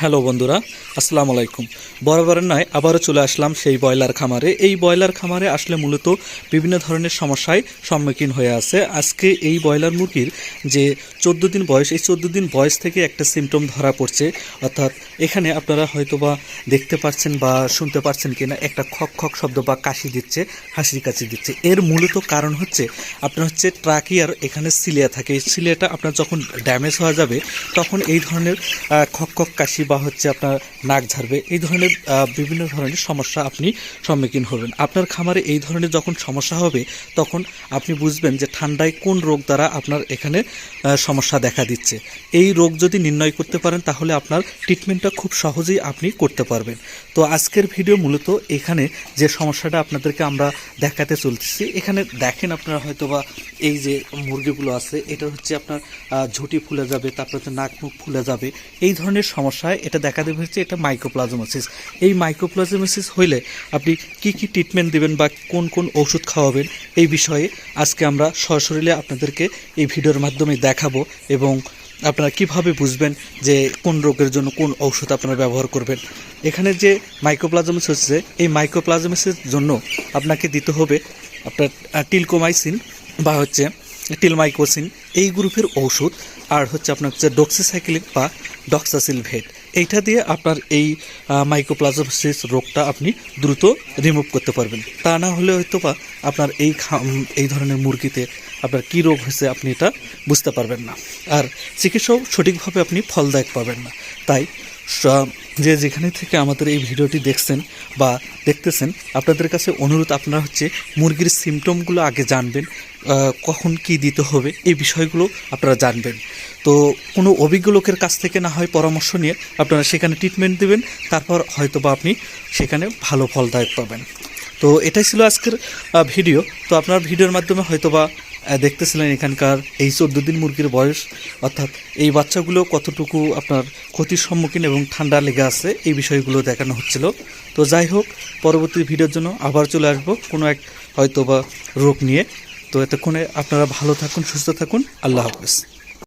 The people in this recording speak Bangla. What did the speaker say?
হ্যালো বন্ধুরা, আসসালামু আলাইকুম। বরাবরের নয় আবারও চলে আসলাম সেই ব্রয়লার খামারে। এই ব্রয়লার খামারে আসলে মূলত বিভিন্ন ধরনের সমস্যায় সম্মুখীন হয়ে আছে। আজকে এই ব্রয়লার মুরগির যে চোদ্দ দিন বয়স, এই চোদ্দ দিন বয়স থেকে একটা সিমটম ধরা পড়ছে। অর্থাৎ এখানে আপনারা হয়তো বা দেখতে পাচ্ছেন বা শুনতে পাচ্ছেন কিনা, একটা খক খক শব্দ বা কাশি দিচ্ছে হাসি কাশি দিচ্ছে। এর মূলত কারণ হচ্ছে আপনার হচ্ছে ট্রাকিয়ার এখানে সিলিয়া থাকে। এই সিলিয়াটা আপনার যখন ড্যামেজ হয়ে যাবে, তখন এই ধরনের খক খক কাশি বা হচ্ছে আপনার নাক ঝাড়বে, এই ধরনের বিভিন্ন ধরনের সমস্যা আপনি সম্মুখীন হবেন। আপনার খামারে এই ধরনের যখন সমস্যা হবে, তখন আপনি বুঝবেন যে ঠান্ডায় কোন রোগ দ্বারা আপনার এখানে সমস্যা দেখা দিচ্ছে। এই রোগ যদি নির্ণয় করতে পারেন, তাহলে আপনার ট্রিটমেন্টটা খুব সহজেই আপনি করতে পারবেন। তো আজকের ভিডিও মূলত এখানে যে সমস্যাটা আপনাদেরকে আমরা দেখাতে চলতেছি, এখানে দেখেন আপনারা হয়তো বা এই যে মুরগিগুলো আছে, এটা হচ্ছে আপনার ঝুঁটি ফুলে যাবে, তারপর নাক মুখ ফুলে যাবে, এই ধরনের সমস্যায় এটা দেখা দেবে হচ্ছে এটা মাইক্রোপ্লাজমোসিস এই মাইক্রোপ্লাজমোসিস হইলে আপনি কি কি ট্রিটমেন্ট দিবেন বা কোন কোন ওষুধ খাওয়াবেন, এই বিষয়ে আজকে আমরা সশরীরে আপনাদেরকে এই ভিডিওর মাধ্যমে দেখাবো এবং আপনারা কীভাবে বুঝবেন যে কোন রোগের জন্য কোন ঔষধ আপনারা ব্যবহার করবেন। এখানে যে মাইক্রোপ্লাজমিস হচ্ছে, এই মাইক্রোপ্লাজমিসের জন্য আপনাকে দিতে হবে আপনার টিলকোমাইসিন বা হচ্ছে টিলমাইকোসিন এই গ্রুপের ঔষধ আর হচ্ছে আপনার হচ্ছে ডক্সিসাইক্লিন বা ডক্সাসিলভেট এইটা দিয়ে আপনার এই মাইক্রোপ্লাজমসিস রোগটা আপনি দ্রুত রিমুভ করতে পারবেন। তা না হলে হয়তো বা আপনার এই এই ধরনের মুরগিতে আপনার কী রোগ হয়েছে আপনি এটা বুঝতে পারবেন না। আর চিকিৎসাও সঠিকভাবে আপনি ফলদায়ক পাবেন না। তাই যে যেখানে থেকে আমাদের এই ভিডিওটি দেখছেন বা দেখতেছেন, আপনাদের কাছে অনুরোধ আপনারা হচ্ছে মুরগির সিমটমগুলো আগে জানবেন কখন কি দিতে হবে, এই বিষয়গুলো আপনারা জানবেন। তো কোনো অভিজ্ঞ লোকের কাছ থেকে না হয় পরামর্শ নিয়ে আপনারা সেখানে ট্রিটমেন্ট দেবেন, তারপর হয়তো বা আপনি সেখানে ভালো ফলদায়ক পাবেন। তো এটাই ছিল আজকের ভিডিও তো আপনার ভিডিওর মাধ্যমে হয়তোবা দেখতেছিলেন এখানকার এই চোদ্দ দিন মুরগির বয়স। অর্থাৎ এই বাচ্চাগুলো কতটুকু আপনার ক্ষতির সম্মুখীন এবং ঠান্ডা লেগে আছে এই বিষয়গুলো দেখানো হচ্ছিল। তো যাই হোক, পরবর্তী ভিডিওর জন্য আবার চলে আসব কোনো এক হয়তোবা রোগ নিয়ে। তো এতক্ষণে আপনারা ভালো থাকুন, সুস্থ থাকুন। আল্লাহ হাফেজ।